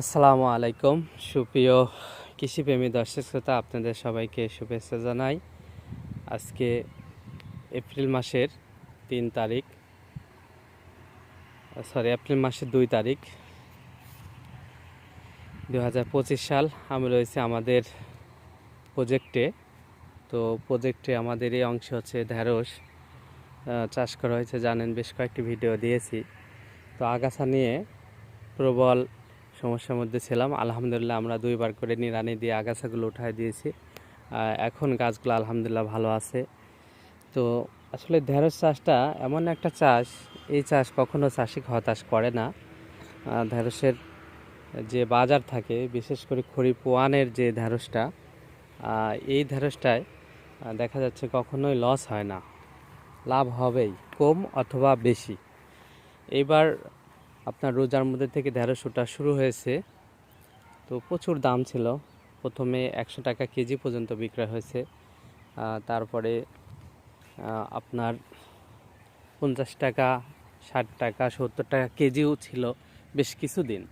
আসসালামু আলাইকুম। সুপ্রিয় কৃষিপ্রেমী দর্শক শ্রোতা, আপনাদের সবাইকে শুভেচ্ছা জানাই। আজকে এপ্রিল মাসের তিন তারিখ। সরি, এপ্রিল মাসের দুই তারিখ। দু হাজার পঁচিশ সাল আমি রয়েছে আমাদের প্রজেক্টে। তো প্রজেক্টে আমাদের এই অংশ হচ্ছে ঢ্যাঁড়স চাষ করা হয়েছে, জানেন, বেশ কয়েকটি ভিডিও দিয়েছি। তো আগাছা নিয়ে প্রবল সমস্যার মধ্যে ছিলাম। আলহামদুলিল্লাহ আমরা দুইবার করে নিরানি দিয়ে আগাছাগুলো উঠায় দিয়েছি। এখন গাছগুলো আলহামদুলিল্লাহ ভালো আছে। তো আসলে ঢেঁড়স চাষটা এমন একটা চাষ, এই চাষ কখনো চাষিকে হতাশ করে না। ঢেঁড়সের যে বাজার থাকে, বিশেষ করে খরিফ ওয়ানের যে ঢেঁড়সটা এই ঢেঁড়সটায় দেখা যাচ্ছে কখনোই লস হয় না। লাভ হবেই, কম অথবা বেশি। এবার আপনার রোজার মধ্যে থেকে ওঠা শুরু হয়েছে। তো প্রচুর দাম ছিল। প্রথমে একশো টাকা কেজি পর্যন্ত বিক্রয় হয়েছে। তারপরে আপনার পঞ্চাশ টাকা, ষাট টাকা, সত্তর টাকা কেজিও ছিল বেশ কিছুদিন।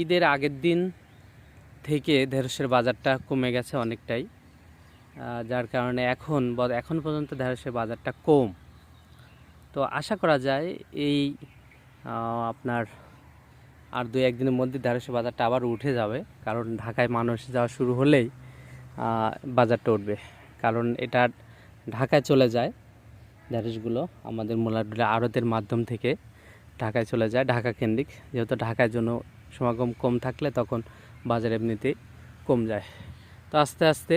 ঈদের আগের দিন থেকে ঢেঁড়সের বাজারটা কমে গেছে অনেকটাই। যার কারণে এখন এখন পর্যন্ত ঢেঁড়সের বাজারটা কম। তো আশা করা যায় এই আপনার আর দুই একদিনের মধ্যে ঢেঁড়সের বাজারটা আবার উঠে যাবে। কারণ ঢাকায় মানুষ যাওয়া শুরু হলেই বাজারটা উঠবে। কারণ এটা ঢাকায় চলে যায় ঢেঁড়সগুলো, আমাদের মোলাডুলা আড়তের মাধ্যম থেকে ঢাকায় চলে যায়, ঢাকা কেন্দ্রিক। যেহেতু ঢাকায় জন্য সমাগম কম থাকলে তখন বাজার এমনিতেই কম যায়। তো আস্তে আস্তে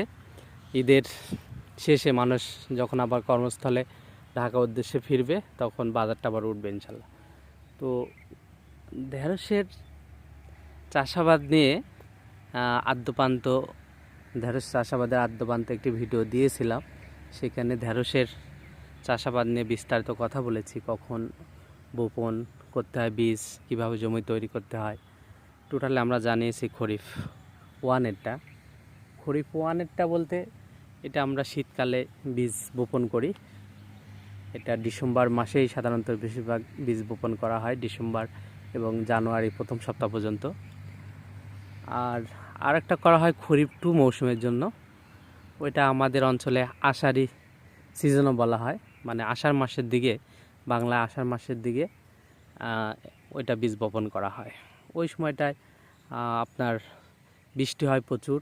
ঈদের শেষে মানুষ যখন আবার কর্মস্থলে ঢাকা উদ্দেশ্যে ফিরবে, তখন বাজারটা আবার উঠবে ইনশাল্লাহ। তো ঢেঁড়সের চাষাবাদ নিয়ে আদ্যপান্ত, ঢেঁড়স চাষাবাদের আদ্যপান্ত একটি ভিডিও দিয়েছিলাম। সেখানে ঢেঁড়সের চাষাবাদ নিয়ে বিস্তারিত কথা বলেছি। কখন বপন করতে হয় বীজ, কীভাবে জমি তৈরি করতে হয়। টোটালি আমরা জানিয়েছি খরিফ ওয়ানেরটা। খরিফ ওয়ানেরটা বলতে এটা আমরা শীতকালে বীজ বপন করি। এটা ডিসেম্বর মাসেই সাধারণত বেশিরভাগ বীজ বপন করা হয়, ডিসেম্বর এবং জানুয়ারি প্রথম সপ্তাহ পর্যন্ত। আর আরেকটা করা হয় খরিফ টু মৌসুমের জন্য। ওইটা আমাদের অঞ্চলে আষাঢ়ি সিজনও বলা হয়। মানে আষাঢ় মাসের দিকে বাংলা আষাঢ় মাসের দিকে ওইটা বীজ বপন করা হয়। ওই সময়টায় আপনার বৃষ্টি হয় প্রচুর,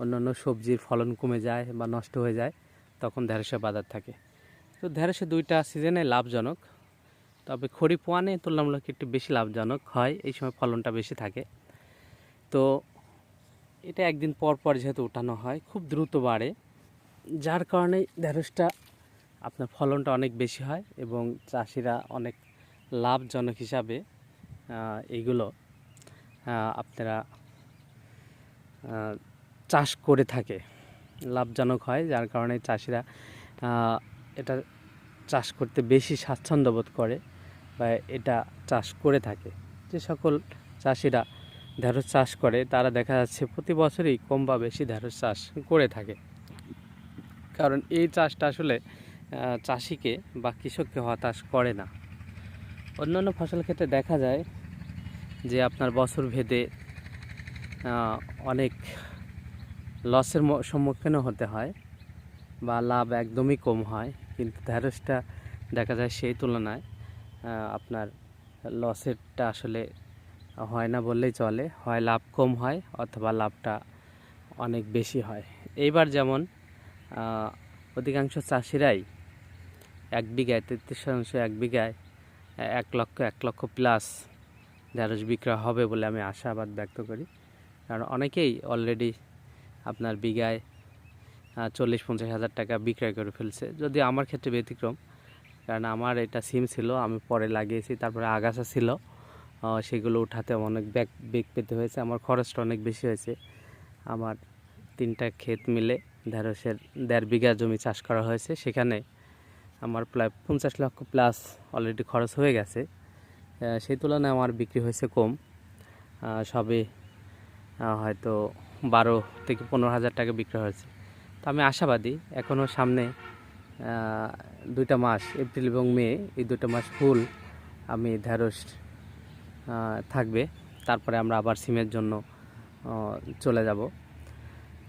অন্যান্য সবজির ফলন কমে যায় বা নষ্ট হয়ে যায়, তখন ঢেঁড়সের বাজার থাকে। তো ঢেঁড়সে দুইটা সিজনে লাভজনক। তবে খরিফ ওয়ানে তুলনামূলক একটু বেশি লাভজনক হয়, এই সময় ফলনটা বেশি থাকে। তো এটা একদিন পর পর যেহেতু উঠানো হয়, খুব দ্রুত বাড়ে। যার কারণে ঢেঁড়সটা আপনার ফলনটা অনেক বেশি হয় এবং চাষিরা অনেক লাভজনক হিসাবে এইগুলো আপনারা চাষ করে থাকে। লাভজনক হয়, যার কারণে চাষিরা এটা চাষ করতে বেশি স্বাচ্ছন্দ্য বোধ করে বা এটা চাষ করে থাকে। যে সকল চাষিরা ঢেঁড়স চাষ করে, তারা দেখা যাচ্ছে প্রতি বছরই কম বা বেশি ঢেঁড়স চাষ করে থাকে। কারণ এই চাষটা আসলে চাষিকে বা কৃষককে হতাশ করে না। অন্যান্য ফসল ক্ষেত্রে দেখা যায় যে আপনার বছর ভেদে অনেক লসের সম্মুখীনও হতে হয় বা লাভ একদমই কম হয়। কিন্তু ঢেঁড়সটা দেখা যায় সেই তুলনায় আপনার লসেরটা আসলে হয় না বললেই চলে। হয় লাভ কম হয় অথবা লাভটা অনেক বেশি হয়। এইবার যেমন অধিকাংশ চাষিরাই এক বিঘায়, তেত্রিশ শতাংশ এক বিঘায়, এক লক্ষ এক লক্ষ প্লাস ঢেঁড়স বিক্রয় হবে বলে আমি আশাবাদ ব্যক্ত করি। কারণ অনেকেই অলরেডি আপনার বিঘায় চল্লিশ, পঞ্চাশ হাজার টাকা বিক্রয় করে ফেলছে। যদি আমার ক্ষেত্রে ব্যতিক্রম, কারণ আমার এটা সিম ছিল, আমি পরে লাগিয়েছি, তারপরে আগাছা ছিল। সেগুলো উঠাতে অনেক ব্যাগ, বেগ পেতে হয়েছে, আমার খরচটা অনেক বেশি হয়েছে। আমার তিনটা ক্ষেত মিলে ঢেঁড়সের দেড় বিঘা জমি চাষ করা হয়েছে। সেখানে আমার প্রায় পঞ্চাশ লক্ষ প্লাস অলরেডি খরচ হয়ে গেছে। সেই তুলনায় আমার বিক্রি হয়েছে কম। সবে হয়তো বারো থেকে পনেরো হাজার টাকা বিক্রি হয়েছে। তো আমি আশাবাদী এখনও সামনে দুইটা মাস, এপ্রিল এবং মে, এই দুটো মাস ফুল আমি ঢেঁড়স থাকবে। তারপরে আমরা আবার সিমের জন্য চলে যাব।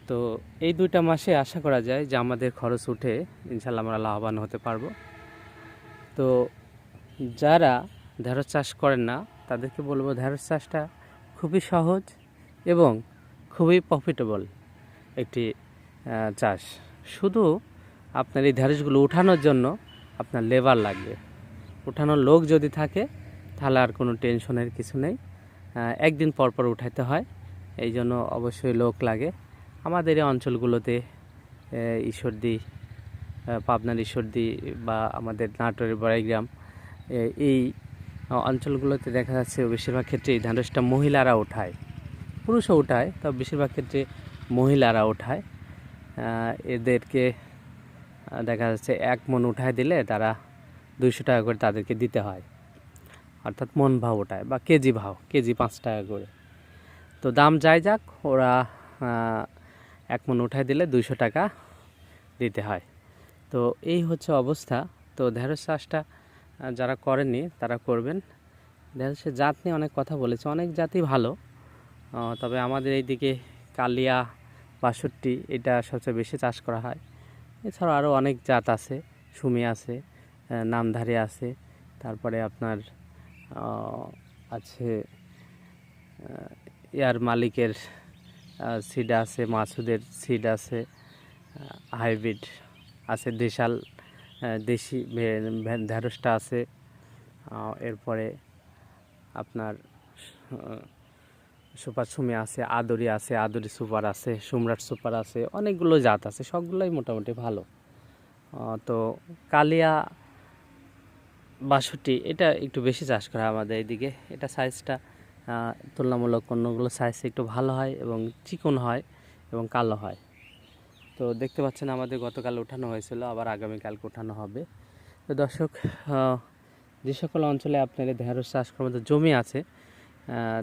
তো এই দুইটা মাসে আশা করা যায় যে আমাদের খরচ উঠে ইনশাল্লাহ আমরা লাভবান হতে পারব। তো যারা ঢেঁড়স চাষ করেন না, তাদেরকে বলব ঢেঁড়স চাষটা খুবই সহজ এবং খুবই প্রফিটেবল একটি চাষ। শুধু আপনার এই ঢেঁড়সগুলো উঠানোর জন্য আপনার লেবার লাগবে। উঠানোর লোক যদি থাকে, তাহলে আর কোনো টেনশনের কিছু নেই। একদিন পর পর উঠাইতে হয়, এই জন্য অবশ্যই লোক লাগে। আমাদের এই অঞ্চলগুলোতে ঈশ্বরদী পাবনার ঈশ্বরদী বা আমাদের নাটোরের বড়াইগ্রাম এই অঞ্চলগুলোতে দেখা যাচ্ছে বেশিরভাগ ক্ষেত্রে এই ঢ্যাঁড়সটা মহিলারা ওঠায় পুরুষও ওঠায় তবে বেশিরভাগ ক্ষেত্রে মহিলারা ওঠায় এদেরকে দেখা যাচ্ছে এক মন উঠায় দিলে তারা দুইশো টাকা করে তাদেরকে দিতে হয়। অর্থাৎ মন ভাও ওঠায় বা কেজি ভাও, কেজি পাঁচ টাকা করে। তো দাম যাই যাক, ওরা এক মন উঠায় দিলে দুইশো টাকা দিতে হয়। তো এই হচ্ছে অবস্থা। তো ঢেঁড়স চাষটা যারা করেনি তারা করবেন। ঢেঁড়সের জাত নিয়ে অনেক কথা বলেছে। অনেক জাতই ভালো। তবে আমাদের এইদিকে কালিয়া বাষট্টি, এটা সবচেয়ে বেশি চাষ করা হয়। এছাড়াও আরও অনেক জাত আছে, সুমি আছে নামধারী আছে, তারপরে আপনার আছে এয়ার মালিকের সিড আছে মাসুদের সিড আছে হাইব্রিড আছে, দেশাল দেশি ঢেঁড়সটা আছে এরপরে আপনার সুপার সুমি আছে, আদরি আছে, আদরি সুপার আছে, সম্রাট সুপার আছে, অনেকগুলো জাত আছে, সবগুলোই মোটামুটি ভালো। তো কালিয়া বাষট্টি, এটা একটু বেশি চাষ করা হয় আমাদের এইদিকে। এটা সাইজটা তুলনামূলক অন্যগুলো সাইজ একটু ভালো হয় এবং চিকন হয় এবং কালো হয়। তো দেখতে পাচ্ছেন আমাদের গতকাল ওঠানো হয়েছিল, আবার আগামীকালকে ওঠানো হবে। তো দর্শক যে সকল অঞ্চলে আপনার এই ঢেঁড়স চাষ করার মতো জমি আছে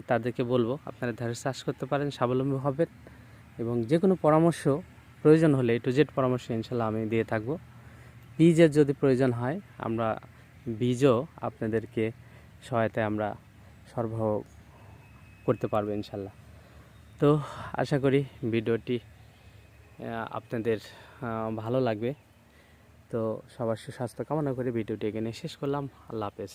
তাদেরকে বলব, আপনারা ঢেঁড়স চাষ করতে পারেন, স্বাবলম্বী হবেন এবং যে কোনো পরামর্শ প্রয়োজন হলে টু জেড পরামর্শ ইনশাল্লাহ আমি দিয়ে থাকব। বীজের যদি প্রয়োজন হয়, আমরা বীজও আপনাদেরকে সহায়তায় আমরা সরবরাহ করতে পারব ইনশাল্লাহ। তো আশা করি ভিডিওটি আপনাদের ভালো লাগবে। তো সবার সুস্বাস্থ্য কামনা করে ভিডিওটি এখানে শেষ করলাম। আল্লাহ হাফেজ।